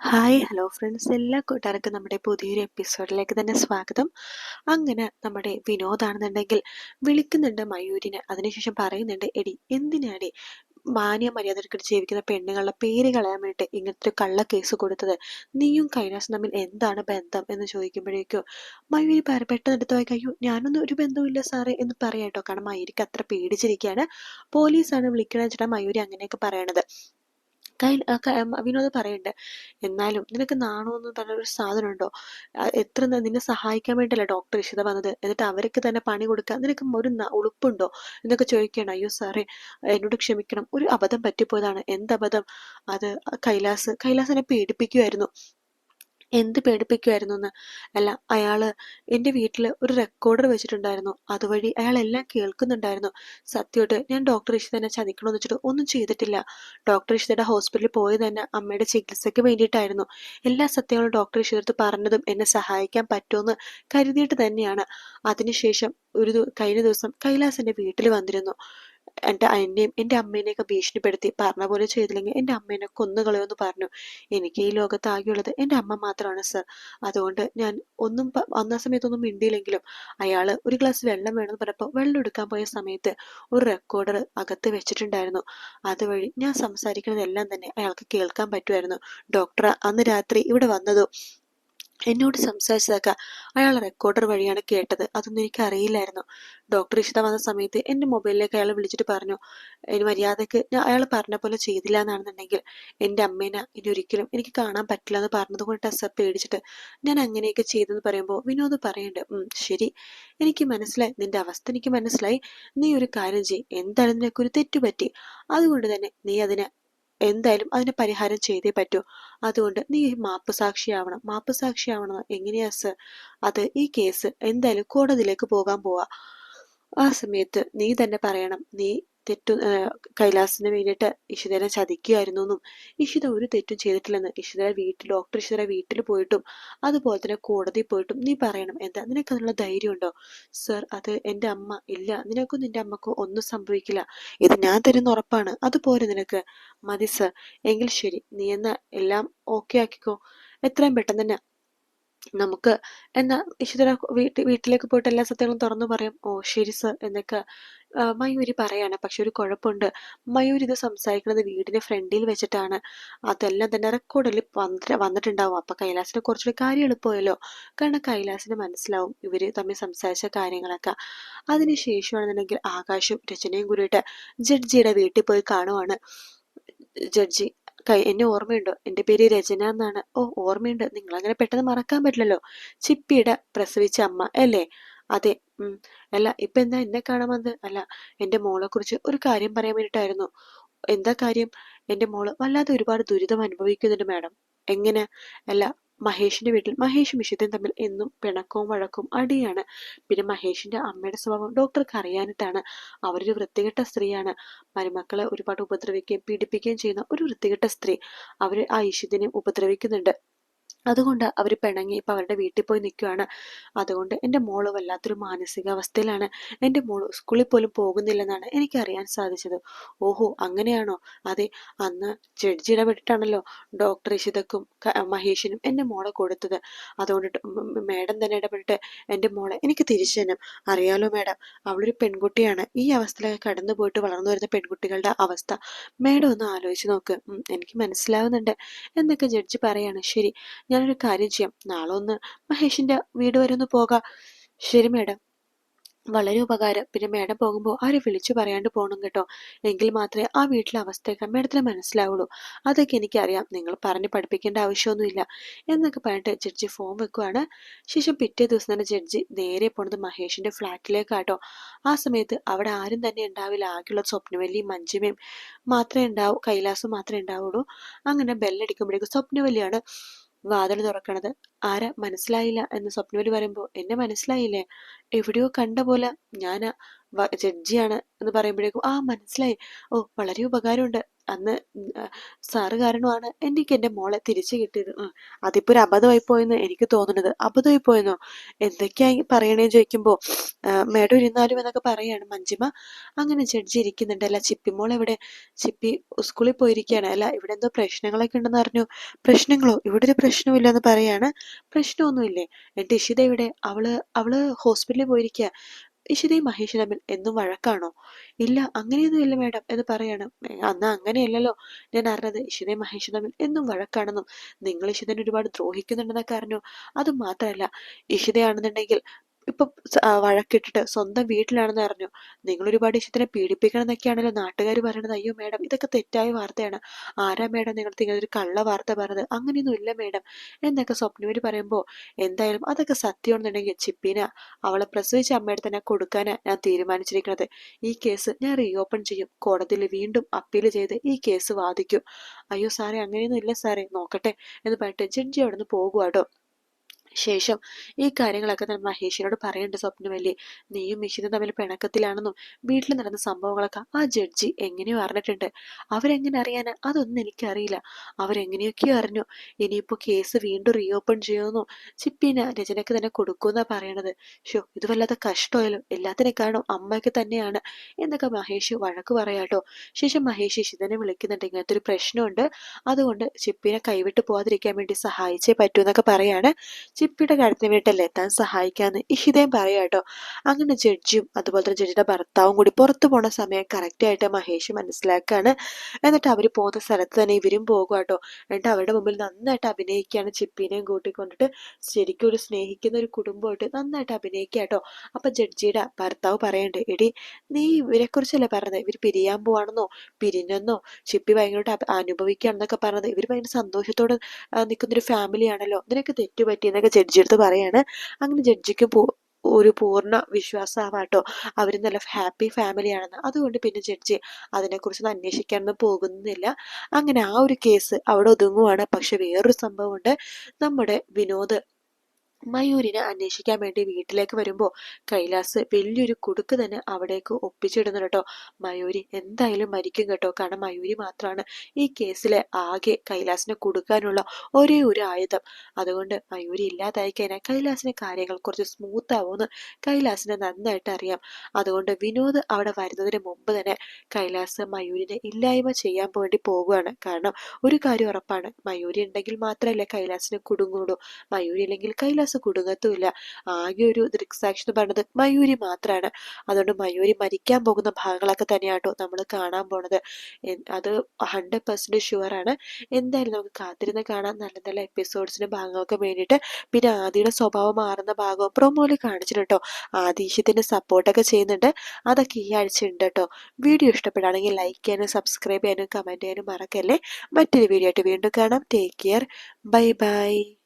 Hi hello friends എല്ലാ കൂട്ടുകാർക്കും നമ്മുടെ പുതിയൊരു എപ്പിസോഡിലേക്ക് തന്നെ സ്വാഗതം. അങ്ങനെ നമ്മുടെ വിനോദാണെന്നുണ്ടെങ്കിൽ വിളിക്കുന്നുണ്ട് മയൂരിനെ. അതിനുശേഷം പറയുന്നുണ്ട് എടി എന്തിനാടി മാന്യ മര്യാദയ്ക്ക് ജീവിക്കുന്ന പെണ്ണുങ്ങളുടെ പേര് കളയാൻ വേണ്ടിയിട്ട് ഇങ്ങനത്തെ ഒരു കള്ള കേസ് കൊടുത്തത്? നീയും കൈലാസും തമ്മിൽ എന്താണ് ബന്ധം? എന്ന് ചോദിക്കുമ്പോഴേക്കും മയൂരി പെട്ടെന്ന് എടുത്ത് അയ്യോ ഞാനൊന്നും ഒരു ബന്ധവുമില്ല സാറേ എന്ന് പറയാം കേട്ടോ കാരണം മയൂരിക്ക് അത്ര പേടിച്ചിരിക്കുകയാണ് പോലീസാണ് വിളിക്കണമെന്ന് വെച്ചിട്ടാണ് മയൂരി അങ്ങനെയൊക്കെ പറയണത്. വിനോദ് പറയുന്നുണ്ട് എന്നാലും നിനക്ക് നാണമെന്ന് പറഞ്ഞൊരു സാധനം ഉണ്ടോ എത്ര നിന്നെ സഹായിക്കാൻ വേണ്ടിയല്ല ഡോക്ടർ ഇഷിത വന്നത്? എന്നിട്ട് അവർക്ക് തന്നെ പണി കൊടുക്കാൻ നിനക്ക് ഒരു ഉളുപ്പുണ്ടോ? എന്നൊക്കെ ചോദിക്കണം അയ്യോ സാറേ എന്നോട് ക്ഷമിക്കണം. ഒരു അബദ്ധം പറ്റിപ്പോയതാണ്. എന്ത് അബദ്ധം? അത് കൈലാസ് കൈലാസ് എന്നെ പേടിപ്പിക്കുമായിരുന്നു എന്ത് പേടിപ്പിക്കുമായിരുന്നു എന്ന് അല്ല അയാൾ എന്റെ വീട്ടിൽ ഒരു റെക്കോർഡർ വെച്ചിട്ടുണ്ടായിരുന്നു. അതുവഴി അയാൾ എല്ലാം കേൾക്കുന്നുണ്ടായിരുന്നു. സത്യമായിട്ട് ഞാൻ ഡോക്ടർ തന്നെ ചതിക്കണമെന്ന് വെച്ചിട്ട് ഒന്നും ചെയ്തിട്ടില്ല. ഡോക്ടർ ഇഷിതയുടെ ഹോസ്പിറ്റലിൽ പോയത് തന്നെ അമ്മയുടെ ചികിത്സയ്ക്ക് വേണ്ടിയിട്ടായിരുന്നു. എല്ലാ സത്യങ്ങളും ഡോക്ടർ ഇഷിതടുത്ത് പറഞ്ഞതും എന്നെ സഹായിക്കാൻ പറ്റുമെന്ന് കരുതിയിട്ട് തന്നെയാണ്. അതിനുശേഷം ഒരു കഴിഞ്ഞ ദിവസം കൈലാസ് എന്റെ വീട്ടിൽ വന്നിരുന്നു. എന്റെ എന്നെയും എന്റെ അമ്മേനെയൊക്കെ ഭീഷണിപ്പെടുത്തി പറഞ്ഞ പോലെ ചെയ്തില്ലെങ്കിൽ എന്റെ അമ്മേനെ കൊന്നുകളയുമെന്ന് പറഞ്ഞു. എനിക്ക് ഈ ലോകത്ത് ആകെയുള്ളത് എന്റെ അമ്മ മാത്രമാണ് സർ. അതുകൊണ്ട് ഞാൻ ഒന്നും വന്ന സമയത്തൊന്നും മിണ്ടിയില്ലെങ്കിലും അയാൾ ഒരു ഗ്ലാസ് വെള്ളം വേണമെന്ന് പറഞ്ഞപ്പോൾ വെള്ളം എടുക്കാൻ പോയ സമയത്ത് ഒരു റെക്കോർഡർ അകത്ത് വെച്ചിട്ടുണ്ടായിരുന്നു. അതുവഴി ഞാൻ സംസാരിക്കുന്നതെല്ലാം തന്നെ അയാൾക്ക് കേൾക്കാൻ പറ്റുമായിരുന്നു. ഡോക്ടർ അന്ന് രാത്രി ഇവിടെ വന്നതും എന്നോട് സംസാരിച്ചതൊക്കെ അയാൾ റെക്കോർഡർ വഴിയാണ് കേട്ടത്. അതൊന്നും എനിക്ക് അറിയില്ലായിരുന്നു. ഡോക്ടർ ഇഷിത വന്ന സമയത്ത് എന്റെ മൊബൈലിലേക്ക് അയാൾ വിളിച്ചിട്ട് പറഞ്ഞു ഇനി മര്യാദയ്ക്ക് ഞാൻ അയാൾ പറഞ്ഞ പോലെ ചെയ്തില്ല എന്നാണെന്നുണ്ടെങ്കിൽ എന്റെ അമ്മേനെ ഇനി ഒരിക്കലും എനിക്ക് കാണാൻ പറ്റില്ല എന്ന് പറഞ്ഞത് കൊണ്ട് ടെസ്സ പേടിച്ചിട്ട് ഞാൻ അങ്ങനെയൊക്കെ ചെയ്തെന്ന് പറയുമ്പോൾ വിനോദ് പറയുന്നുണ്ട് ശരി. എനിക്ക് മനസ്സിലായി. നിന്റെ അവസ്ഥ എനിക്ക് മനസ്സിലായി. നീ ഒരു കാര്യം ചെയ് എന്തായാലും നിനക്കൊരു തെറ്റുപറ്റി. അതുകൊണ്ട് തന്നെ നീ അതിനെ എന്തായാലും അതിന് പരിഹാരം ചെയ്തേ പറ്റൂ. അതുകൊണ്ട് നീ മാപ്പ് സാക്ഷിയാവണം മാപ്പ് സാക്ഷിയാവണം എങ്ങനെയാ സർ? അത് ഈ കേസ് എന്തായാലും കോടതിയിലേക്ക് പോകാൻ പോവാ. ആ സമയത്ത് നീ തന്നെ പറയണം. നീ തെറ്റു കൈലാസിന് വേണ്ടിയിട്ട് ഇഷിതനെ ചതിക്കുകയായിരുന്നു എന്നും ഇഷിത ഒരു തെറ്റും ചെയ്തിട്ടില്ലെന്ന് ഇഷിതര വീട്ടിൽ ഡോക്ടർ ഇഷിതര വീട്ടിൽ പോയിട്ടും അതുപോലെ തന്നെ കോടതി പോയിട്ടും നീ പറയണം. എന്താ? നിനക്ക് അതിനുള്ള ധൈര്യമുണ്ടോ സർ അത് എന്റെ അമ്മ ഇല്ല. നിനക്കും നിന്റെ അമ്മക്കോ ഒന്നും സംഭവിക്കില്ല. ഇത് ഞാൻ തരുന്ന ഉറപ്പാണ്. അതുപോലെ നിനക്ക്. മതി സർ. എങ്കിൽ ശരി. നീ എന്നാ എല്ലാം ഓക്കെ ആക്കിക്കോ. എത്രയും പെട്ടെന്ന് തന്നെ നമുക്ക് എന്നാ ഈശ്വര വീട്ടിൽ വീട്ടിലേക്ക് പോയിട്ട് എല്ലാ സത്യങ്ങളും തുറന്നു പറയും. ഓ ശരി സർ എന്നൊക്കെ മയൂരി പറയാണ്. പക്ഷെ ഒരു കുഴപ്പമുണ്ട്. മയൂരി ഇത് സംസാരിക്കുന്നത് വീടിന്റെ ഫ്രണ്ടിൽ വെച്ചിട്ടാണ്. അതെല്ലാം തന്നെ റെക്കോർഡിൽ വന്നിട്ട് വന്നിട്ടുണ്ടാവും. അപ്പൊ കൈലാസിനെ കുറച്ചുകൂടി കാര്യം എളുപ്പമല്ലോ? കാരണം കൈലാസിന് മനസ്സിലാവും ഇവർ തമ്മിൽ സംസാരിച്ച കാര്യങ്ങളൊക്കെ. അതിനുശേഷമാണെന്നുണ്ടെങ്കിൽ ആകാശും രചനയും കൂടിയിട്ട് ജഡ്ജിയുടെ വീട്ടിൽ പോയി കാണുവാണ്. ജഡ്ജി എന്നെ ഓർമ്മയുണ്ടോ? എന്റെ പേര് രചന എന്നാണ്. ഓ ഓർമ്മയുണ്ട്. നിങ്ങൾ അങ്ങനെ പെട്ടെന്ന് മറക്കാൻ പറ്റില്ലല്ലോ. ചിപ്പിയുടെ പ്രസവിച്ച അമ്മ അല്ലേ? അതെ ഉം. അല്ല ഇപ്പൊ എന്താ എന്നെ കാണാൻ വന്നത്? അല്ല എന്റെ മോളെ കുറിച്ച് ഒരു കാര്യം പറയാൻ വേണ്ടിയിട്ടായിരുന്നു. എന്താ കാര്യം? എന്റെ മോൾ വല്ലാതെ ഒരുപാട് ദുരിതം അനുഭവിക്കുന്നുണ്ട് മാഡം. എങ്ങനെ? അല്ല മഹേഷിന്റെ വീട്ടിൽ മഹേഷും ഇഷിതയും തമ്മിൽ എന്നും പിണക്കവും വഴക്കും അടിയാണ്. പിന്നെ മഹേഷിന്റെ അമ്മയുടെ സ്വഭാവം ഡോക്ടർക്ക് അറിയാനിട്ടാണ്. അവരൊരു വൃത്തികെട്ട സ്ത്രീയാണ്. മരുമക്കളെ ഒരുപാട് ഉപദ്രവിക്കുകയും പീഡിപ്പിക്കുകയും ചെയ്യുന്ന ഒരു വൃത്തികെട്ട സ്ത്രീ. അവർ ആ ഇഷിതിനെ ഉപദ്രവിക്കുന്നുണ്ട്. അതുകൊണ്ട് അവർ പിണങ്ങി ഇപ്പം അവരുടെ വീട്ടിൽ പോയി നിൽക്കുകയാണ് അതുകൊണ്ട് എന്റെ മോൾ വല്ലാത്തൊരു മാനസികാവസ്ഥയിലാണ്. എന്റെ മോൾ സ്കൂളിൽ പോലും പോകുന്നില്ലെന്നാണ് എനിക്ക് അറിയാൻ സാധിച്ചത്. ഓഹോ അങ്ങനെയാണോ? അതെ അന്ന് ജഡ്ജി ഇടപെട്ടിട്ടാണല്ലോ ഡോക്ടർ ഇഷിതക്കും മഹേഷിനും എന്റെ മോളെ കൊടുത്തത്. അതുകൊണ്ട് മേഡം തന്നെ ഇടപെട്ടിട്ട് എന്റെ മോളെ എനിക്ക് തിരിച്ചു തരും. അറിയാലോ മേഡം അവളൊരു പെൺകുട്ടിയാണ്. ഈ അവസ്ഥയിലൊക്കെ കടന്നു പോയിട്ട് വളർന്നു വരുന്ന പെൺകുട്ടികളുടെ അവസ്ഥ. മേഡം ഒന്ന് ആലോചിച്ച് നോക്ക്. എനിക്ക് മനസ്സിലാവുന്നുണ്ട്. എന്നൊക്കെ ജഡ്ജി പറയാണ്. ശരി ഞാനൊരു കാര്യം ചെയ്യാം. നാളെ ഒന്ന് മഹേഷിന്റെ വീട് വരെ ഒന്ന് പോകാം. ശരി മേഡം. വളരെ ഉപകാരം. പിന്നെ മേഡം പോകുമ്പോൾ ആരും വിളിച്ചു പറയാണ്ട് പോകണം കേട്ടോ. എങ്കിൽ മാത്രമേ ആ വീട്ടിലെ അവസ്ഥയൊക്കെ മേഡത്തിന് മനസ്സിലാവുള്ളൂ. അതൊക്കെ എനിക്കറിയാം. നിങ്ങൾ പറഞ്ഞ് പഠിപ്പിക്കേണ്ട ആവശ്യമൊന്നുമില്ല എന്നൊക്കെ പറഞ്ഞിട്ട് ജഡ്ജി ഫോം വെക്കുവാണ്. ശേഷം പിറ്റേ ദിവസം തന്നെ ജഡ്ജി നേരെ പോണത് മഹേഷിന്റെ ഫ്ലാറ്റിലേക്കാട്ടോ. ആ സമയത്ത് അവിടെ ആരും തന്നെ ഉണ്ടാവില്ല. ആകെയുള്ള സ്വപ്നവല്ലിയും മഞ്ജുമയും മാത്രമേ ഉണ്ടാവൂ കൈലാസും മാത്രമേ ഉണ്ടാവുള്ളൂ. അങ്ങനെ ബെല്ലടിക്കുമ്പോഴേക്കും സ്വപ്നവല്ലിയാണ് വാതിൽ തുറക്കണത്? ആരാ? മനസ്സിലായില്ല എന്ന് സ്വപ്നവലി പറയുമ്പോൾ എന്നെ മനസ്സിലായില്ലേ? എവിടെയോ കണ്ട പോലെ ഞാൻ ജഡ്ജിയാണ് എന്ന് പറയുമ്പോഴേക്കും ആ മനസ്സിലായി. ഓ വളരെ ഉപകാരമുണ്ട്. അന്ന് സാറ് കാരണമാണ് എനിക്ക് എന്റെ മോളെ തിരിച്ചു കിട്ടിയത്. അതിപ്പോ ഒരു അബദ്ധമായി പോയെന്ന് എനിക്ക് തോന്നുന്നത്. അബദ്ധമായി പോയെന്നോ? എന്തൊക്കെയായി പറയണേന്ന് ചോദിക്കുമ്പോ മേഡം ഇരുന്നാലും എന്നൊക്കെ പറയാണ്. മഞ്ജിമ അങ്ങനെ ജഡ്ജി ഇരിക്കുന്നുണ്ട്. അല്ല ചിപ്പി മോൾ എവിടെ? ചിപ്പി സ്കൂളിൽ പോയിരിക്കുകയാണ്. അല്ല ഇവിടെ എന്തോ പ്രശ്നങ്ങളൊക്കെ ഉണ്ടെന്ന് അറിഞ്ഞു. പ്രശ്നങ്ങളോ? ഇവിടെ ഒരു പ്രശ്നമില്ലെന്ന് പറയാണ്. പ്രശ്നമൊന്നുമില്ലേ? എന്നിട്ട് ഇഷിത ഇവിടെ അവൾ അവൾ ഹോസ്പിറ്റലിൽ പോയിരിക്കുക ഇഷിതയും മഹേഷും തമ്മിൽ എന്നും വഴക്കാണോ? ഇല്ല അങ്ങനെയൊന്നും ഇല്ല മേഡം എന്ന് പറയാണ്. "ഏ, അന്ന് അങ്ങനെയല്ലല്ലോ. ഞാൻ അറിഞ്ഞത് ഇഷിതയും മഹേഷും തമ്മിൽ എന്നും വഴക്കാണെന്നും. നിങ്ങൾ ഇഷിതനെ ഒരുപാട് ദ്രോഹിക്കുന്നുണ്ടെന്നൊക്കെ അറിഞ്ഞു. അത് മാത്രമല്ല ഇഷിതയാണെന്നുണ്ടെങ്കിൽ ഇപ്പൊ വഴക്കിട്ടിട്ട് സ്വന്തം വീട്ടിലാണെന്ന് അറിഞ്ഞു. നിങ്ങൾ ഒരുപാട് ഇഷ്ടത്തിനെ പീഡിപ്പിക്കണം എന്നൊക്കെയാണല്ലോ നാട്ടുകാർ പറയണത്. അയ്യോ മേഡം ഇതൊക്കെ തെറ്റായ വാർത്തയാണ്. ആരാ മേഡം നിങ്ങൾക്ക് ഇങ്ങനെ ഒരു കള്ള വാർത്ത പറഞ്ഞത് അങ്ങനെയൊന്നും ഇല്ല മേഡം. എന്നൊക്കെ സ്വപ്നവര് പറയുമ്പോൾ എന്തായാലും അതൊക്കെ സത്യമാണെന്നുണ്ടെങ്കിൽ ചിപ്പിന അവളെ പ്രസവിച്ച അമ്മയുടെ തന്നെ കൊടുക്കാനാണ് ഞാൻ തീരുമാനിച്ചിരിക്കുന്നത് ഈ കേസ് ഞാൻ റീഓപ്പൺ ചെയ്യും. കോടതിയിൽ വീണ്ടും അപ്പീൽ ചെയ്ത് ഈ കേസ് വാദിക്കും. അയ്യോ സാറേ അങ്ങനെയൊന്നും ഇല്ല സാറേ നോക്കട്ടെ എന്ന് പറഞ്ഞിട്ട് ജഡ്ജി അവിടെ നിന്ന് പോകുവാട്ടോ ശേഷം ഈ കാര്യങ്ങളൊക്കെ തന്നെ മഹേഷിനോട് പറയേണ്ട സ്വപ്നമല്ലേ നീയും മിഷിനും തമ്മിൽ പിണക്കത്തിലാണെന്നും വീട്ടിൽ നടന്ന സംഭവങ്ങളൊക്കെ ആ ജഡ്ജി എങ്ങനെയോ അറിഞ്ഞിട്ടുണ്ട്. അവരെങ്ങനെ അറിയാനാ? അതൊന്നും എനിക്കറിയില്ല. അവരെങ്ങനെയൊക്കെയോ അറിഞ്ഞു. ഇനിയിപ്പോ കേസ് വീണ്ടും റീഓപ്പൺ ചെയ്യുമെന്നോ ചിപ്പിന് രചനയ്ക്ക് തന്നെ കൊടുക്കുമെന്നാ പറയണത്. ഷോ ഇത് വല്ലാത്ത കഷ്ടമായാലും കാണും അമ്മയ്ക്ക് തന്നെയാണ് എന്നൊക്കെ മഹേഷ് വഴക്ക് പറയാട്ടോ ശേഷം മഹേഷ് ഇഷിതനെ വിളിക്കുന്നുണ്ട്. ഇങ്ങനത്തെ ഒരു പ്രശ്നമുണ്ട്. അതുകൊണ്ട് ചിപ്പിനെ കൈവിട്ട് പോവാതിരിക്കാൻ വേണ്ടി സഹായിച്ചേ പറ്റൂ എന്നൊക്കെ പറയാണ്. ചിപ്പിയുടെ കാര്യത്തിന് വേണ്ടിയിട്ടല്ലേ എത്താൻ സഹായിക്കാന്ന് ഇഷിതയും പറയാം കേട്ടോ അങ്ങനെ ജഡ്ജിയും അതുപോലെ തന്നെ ജഡ്ജിയുടെ ഭർത്താവും കൂടി പുറത്തു പോണ സമയം കറക്റ്റ് ആയിട്ട് മഹേഷ് മനസ്സിലാക്കാണ്. എന്നിട്ട് അവർ പോകുന്ന സ്ഥലത്ത് തന്നെ ഇവരും പോകും കേട്ടോ എന്നിട്ട് അവരുടെ മുമ്പിൽ നന്നായിട്ട് അഭിനയിക്കുകയാണ് ചിപ്പിനെയും കൂട്ടിക്കൊണ്ടിട്ട് ശരിക്കും ഒരു സ്നേഹിക്കുന്ന ഒരു കുടുംബമായിട്ട് നന്നായിട്ട് അഭിനയിക്കുക കേട്ടോ അപ്പൊ ജഡ്ജിയുടെ ഭർത്താവ് പറയണ്ട് എടി നീ ഇവരെ കുറിച്ചല്ലേ പറഞ്ഞത്? ഇവർ പിരിയാൻ പോവാണെന്നോ? പിരിഞ്ഞെന്നോ? ചിപ്പി ഭയങ്കരമായിട്ട് അനുഭവിക്കുകയാണെന്നൊക്കെ പറഞ്ഞത്. ഇവർ ഭയങ്കര സന്തോഷത്തോടെ നിൽക്കുന്ന നിൽക്കുന്നൊരു ഫാമിലിയാണല്ലോ നിനക്ക് തെറ്റുപറ്റി എന്നൊക്കെ ജഡ്ജി എടുത്ത് പറയാണ്. അങ്ങനെ ജഡ്ജിക്ക് പോ ഒരു പൂർണ വിശ്വാസമാവാട്ടോ. അവർ നല്ല ഹാപ്പി ഫാമിലിയാണെന്ന് അതുകൊണ്ട് പിന്നെ ജഡ്ജി അതിനെക്കുറിച്ചൊന്നും അന്വേഷിക്കാനൊന്നും പോകുന്നില്ല. അങ്ങനെ ആ ഒരു കേസ് അവിടെ ഒതുങ്ങുവാണ്. പക്ഷെ വേറൊരു സംഭവമുണ്ട്. നമ്മുടെ വിനോദ് മയൂരിനെ അന്വേഷിക്കാൻ വേണ്ടി വീട്ടിലേക്ക് വരുമ്പോൾ കൈലാസ് വലിയൊരു കുടുക്ക് തന്നെ അവിടേക്ക് ഒപ്പിച്ചിടുന്നു കേട്ടോ. മയൂരി എന്തായാലും മരിക്കും കേട്ടോ. കാരണം മയൂരി മാത്രമാണ് ഈ കേസിലെ ആകെ കൈലാസിനെ കൊടുക്കാനുള്ള ഒരേ ഒരു ആയുധം. അതുകൊണ്ട് മയൂരി ഇല്ലാതായി കഴിഞ്ഞാൽ കൈലാസിന് കാര്യങ്ങൾ കുറച്ച് സ്മൂത്ത് ആവുമെന്ന് കൈലാസിനെ നന്നായിട്ട് അറിയാം. അതുകൊണ്ട് വിനോദ് അവിടെ വരുന്നതിന് മുമ്പ് തന്നെ കൈലാസ് മയൂരിനെ ഇല്ലായ്മ ചെയ്യാൻ വേണ്ടി പോവുകയാണ്. കാരണം ഒരു കാര്യം ഉറപ്പാണ് മയൂരി ഉണ്ടെങ്കിൽ മാത്രമല്ലേ കൈലാസിന് കുടുങ്ങുള്ളൂ. മയൂരി ഇല്ലെങ്കിൽ കൈലാസ് കുടുങ്ങത്തുമില്ല. ആകെ ഒരു ദൃക്സാക്ഷി എന്ന് പറയുന്നത് മയൂരി മാത്രമാണ് അതുകൊണ്ട് മയൂരി മരിക്കാൻ പോകുന്ന ഭാഗങ്ങളൊക്കെ തന്നെയാട്ടോ നമ്മൾ കാണാൻ പോണത്. അത് ഹൺഡ്രഡ് പെർസെന്റ് ഷുവർ ആണ്. എന്തായാലും നമുക്ക് കാത്തിരുന്ന് കാണാൻ നല്ല നല്ല എപ്പിസോഡ്സിന് ഭാഗങ്ങൾക്ക് വേണ്ടിയിട്ട്. പിന്നെ ആദിയുടെ സ്വഭാവം മാറുന്ന ഭാഗവും പ്രൊമോയിൽ കാണിച്ചിട്ടുണ്ട് കേട്ടോ ആദി ഈശ്യത്തിന്റെ സപ്പോർട്ടൊക്കെ ചെയ്യുന്നുണ്ട്. അതൊക്കെ ഈ ആഴ്ച ഉണ്ട് കേട്ടോ വീഡിയോ ഇഷ്ടപ്പെടുകയാണെങ്കിൽ ലൈക്ക് ചെയ്യാനും സബ്സ്ക്രൈബ് ചെയ്യാനും കമന്റ് ചെയ്യാനും മറക്കല്ലേ. മറ്റൊരു വീഡിയോ ആയിട്ട് വീണ്ടും കാണാം. Take care bye bye